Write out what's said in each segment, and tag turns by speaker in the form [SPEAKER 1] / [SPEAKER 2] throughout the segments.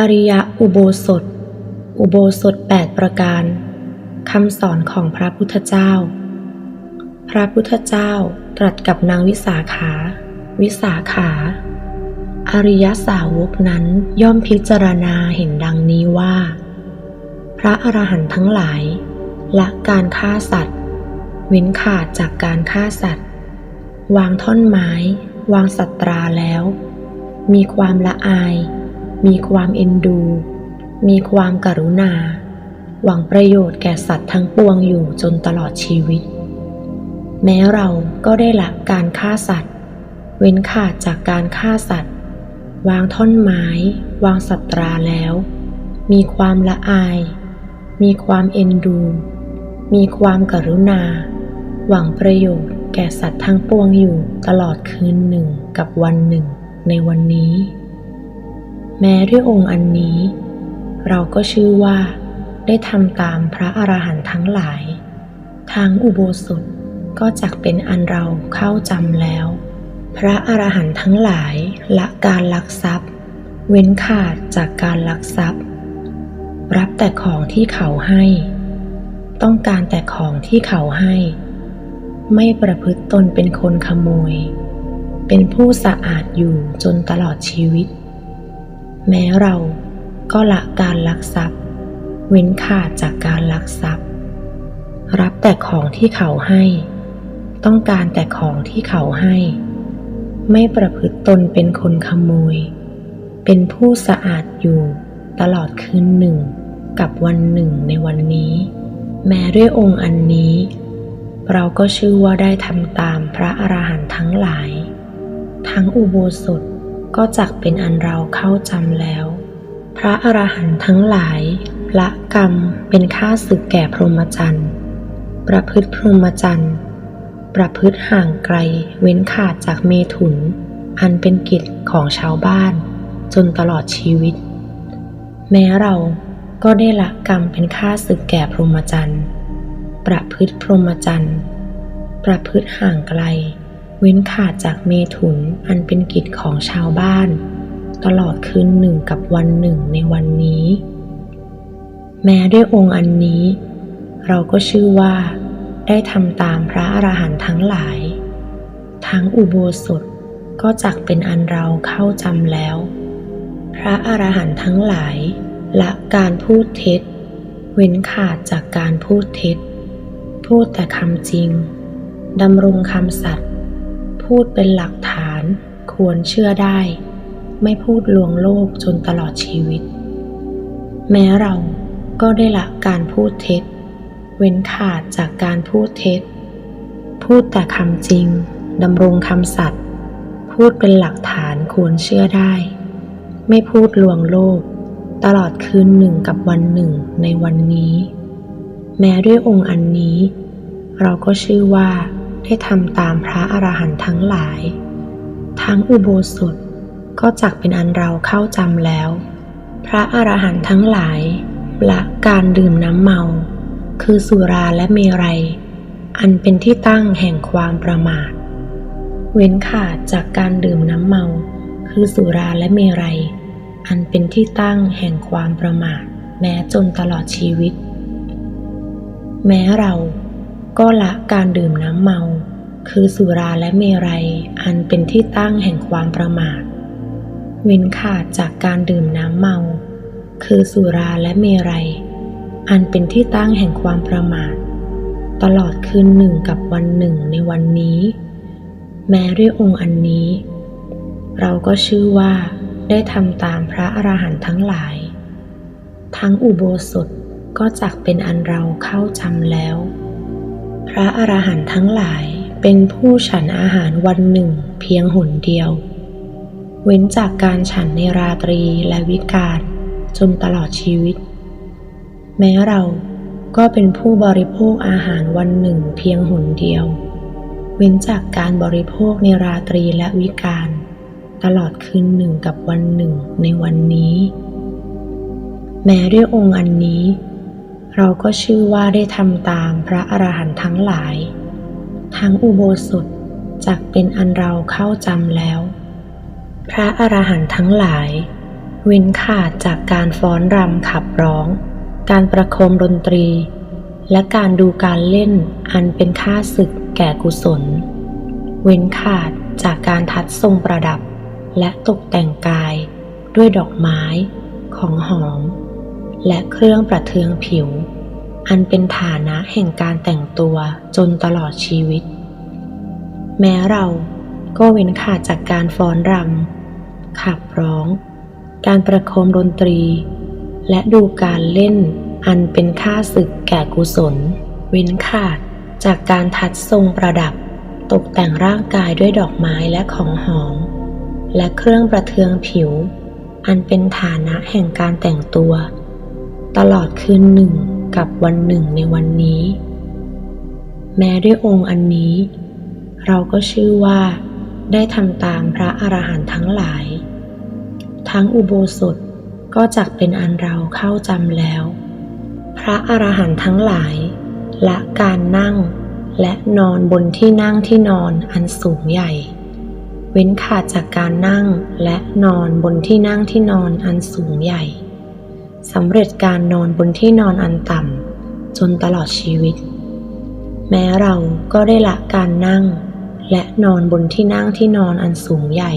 [SPEAKER 1] อริยอุโบสถ อุโบสถแปดประการ คำสอนของพระพุทธเจ้า พระพุทธเจ้าตรัสกับนางวิสาขา วิสาขา อริยสาวกนั้นย่อมพิจารณาเห็นดังนี้ว่า พระอรหันต์ทั้งหลาย ละการฆ่าสัตว์ เว้นขาดจากการฆ่าสัตว์ วางท่อนไม้ วางสัตราแล้ว มีความละอาย มีความเอ็นดู มีความกรุณา หวังประโยชน์แก่สัตว์ทั้งปวงอยู่จนตลอดชีวิต แม้เราก็ได้ละการฆ่าสัตว์ เว้นขาดจากการฆ่าสัตว์ วางท่อนไม้ วางสัตราแล้ว มีความละอาย มีความเอ็นดู มีความกรุณา หวังประโยชน์แก่สัตว์ทั้งปวงอยู่ตลอดคืนหนึ่งกับวันหนึ่งในวันนี้ แม้ด้วยองค์อันนี้ เราก็ชื่อว่าได้ทำตามพระอรหันต์ทั้งหลาย ทางอุโบสถก็จักเป็นอันเราเข้าจำแล้ว พระอรหันต์ทั้งหลายละการลักทรัพย์ เว้นขาดจากการลักทรัพย์ รับแต่ของที่เขาให้ ต้องการแต่ของที่เขาให้ ไม่ประพฤติตนเป็นคนขโมย เป็นผู้สะอาดอยู่จนตลอดชีวิต แม้เราก็ละการลักทรัพย์ เว้นขาดจากการลักทรัพย์ รับแต่ของที่เขาให้ ต้องการแต่ของที่เขาให้ ไม่ประพฤติตนเป็นคนขโมย เป็นผู้สะอาดอยู่ตลอดคืนหนึ่งกับวันหนึ่งในวันนี้ แม้ด้วยองค์อันนี้ เราก็ชื่อว่าได้ทำตามพระอรหันต์ทั้งหลาย ทั้งอุโบสถ ก็จักเป็นอันเราเข้าจำแล้ว พระอรหันต์ทั้งหลายละกรรมเป็นค่าศึกแก่พรหมจรรย์ ประพฤติพรหมจรรย์ ประพฤติห่างไกลเว้นขาดจากเมถุน อันเป็นกิจของชาวบ้าน จนตลอดชีวิต แม้เราก็ได้ละกรรมเป็นค่าศึกแก่พรหมจรรย์ ประพฤติพรหมจรรย์ ประพฤติห่างไกล เว้นขาดจากเมถุนอันเป็นกิจของชาวบ้าน ตลอดคืนหนึ่งกับวันหนึ่งในวันนี้ แม้ด้วยองค์อันนี้ เราก็ชื่อว่า ได้ทำตามพระอรหันต์ทั้งหลาย ทั้งอุโบสถก็จักเป็นอันเราเข้าจำแล้ว พระอรหันต์ทั้งหลายละการพูดเท็จ เว้นขาดจากการพูดเท็จ พูดแต่คำจริงดำรงคำสัตย์ พูดเป็นหลักฐานควรเชื่อได้ ไม่พูดลวงโลกจนตลอดชีวิต แม้เราก็ได้ละการพูดเท็จ เว้นขาดจากการพูดเท็จ พูดแต่คำจริงดำรงคำสัตย์พูดเป็นหลักฐานควรเชื่อได้ ไม่พูดลวงโลก ตลอดคืนหนึ่งกับวันหนึ่งในวันนี้ แม้ด้วยองค์อันนี้ เราก็ชื่อว่า ได้ทำตามพระอรหันต์ทั้งหลาย ทั้งอุโบสถก็จักเป็นอันเราเข้าจำแล้ว พระอรหันต์ทั้งหลายละการดื่มน้ำเมา คือสุราและเมรัย อันเป็นที่ตั้งแห่งความประมาท เว้นขาดจากการดื่มน้ำเมา คือสุราและเมรัย อันเป็นที่ตั้งแห่งความประมาท แม้จนตลอดชีวิต แม้เรา ก็ละการดื่มน้ำเมา คือสุราและเมรัย อันเป็นที่ตั้งแห่งความประมาท เว้นขาดจากการดื่มน้ำเมา คือสุราและเมรัย อันเป็นที่ตั้งแห่งความประมาท ตลอดคืนหนึ่งกับวันหนึ่งในวันนี้ แม้ด้วยองค์อันนี้ เราก็ชื่อว่าได้ทำตามพระอรหันต์ทั้งหลาย ทั้งอุโบสถก็จักเป็นอันเราเข้าจำแล้ว พระอรหันต์ทั้งหลายเป็นผู้ฉันอาหารวันหนึ่งเพียงหนเดียว เว้นจากการฉันในราตรีและวิกาลจนตลอดชีวิต แม้เราก็เป็นผู้บริโภคอาหารวันหนึ่งเพียงหนเดียว เว้นจากการบริโภคในราตรีและวิกาลตลอดคืนหนึ่งกับวันหนึ่งในวันนี้ แม้ด้วยองค์อันนี้ เราก็ชื่อว่าได้ทำตามพระอรหันต์ทั้งหลาย ทั้งอุโบสถจักเป็นอันเราเข้าจำแล้ว พระอรหันต์ทั้งหลาย เว้นขาดจากการฟ้อนรำขับร้อง การประโคมดนตรี และการดูการเล่นอันเป็นค่าศึกแก่กุศล เว้นขาดจากการทัดทรงประดับ และตกแต่งกายด้วยดอกไม้ของหอม และเครื่องประเทืองผิว อันเป็นฐานะแห่งการแต่งตัวจนตลอดชีวิต แม้เราก็เว้นขาดจากการฟ้อนรำขับร้อง การประโคมดนตรี และดูการเล่นอันเป็นค่าศึกแก่กุศล เว้นขาดจากการทัดทรงประดับ ตกแต่งร่างกายด้วยดอกไม้และของหอม และเครื่องประเทืองผิว อันเป็นฐานะแห่งการแต่งตัว ตลอดคืนหนึ่งกับวันหนึ่งในวันนี้ แม้ด้วยองค์อันนี้ เราก็ชื่อว่าได้ทำตามพระอรหันต์ทั้งหลาย ทั้งอุโบสถก็จักเป็นอันเราเข้าจำแล้ว พระอรหันต์ทั้งหลายละการนั่งและนอนบนที่นั่งที่นอนอันสูงใหญ่ เว้นขาดจากการนั่งและนอนบนที่นั่งที่นอนอันสูงใหญ่ สำเร็จการนอนบนที่นอนอันต่ำจนตลอดชีวิต แม้เราก็ได้ละการนั่ง และนอนบนที่นั่งที่นอนอันสูงใหญ่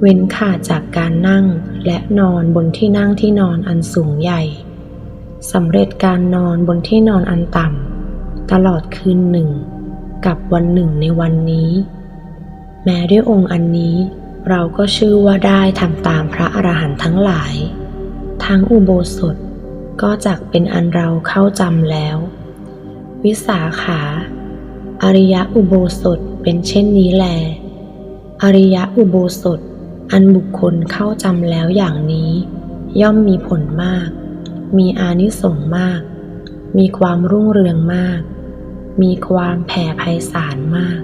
[SPEAKER 1] เว้นขาดจากการนั่งและนอนบนที่นั่งที่นอนอันสูงใหญ่สำเร็จการนอนบนที่นอนอันต่ำตลอดคืนหนึ่ง กับวันหนึ่งในวันนี้ แม้ด้วยองค์อันนี้เราก็ชื่อว่าได้ทำตามพระอรหันต์ทั้งหลาย ทั้งอุโบสถก็จักเป็นอันเราเข้าจำแล้ว วิสาขา อริยอุโบสถเป็นเช่นนี้แล อริยอุโบสถอันบุคคลเข้าจำแล้วอย่างนี้ ย่อมมีผลมาก มีอานิสงส์มาก มีความรุ่งเรืองมาก มีความแผ่ไพศาลมาก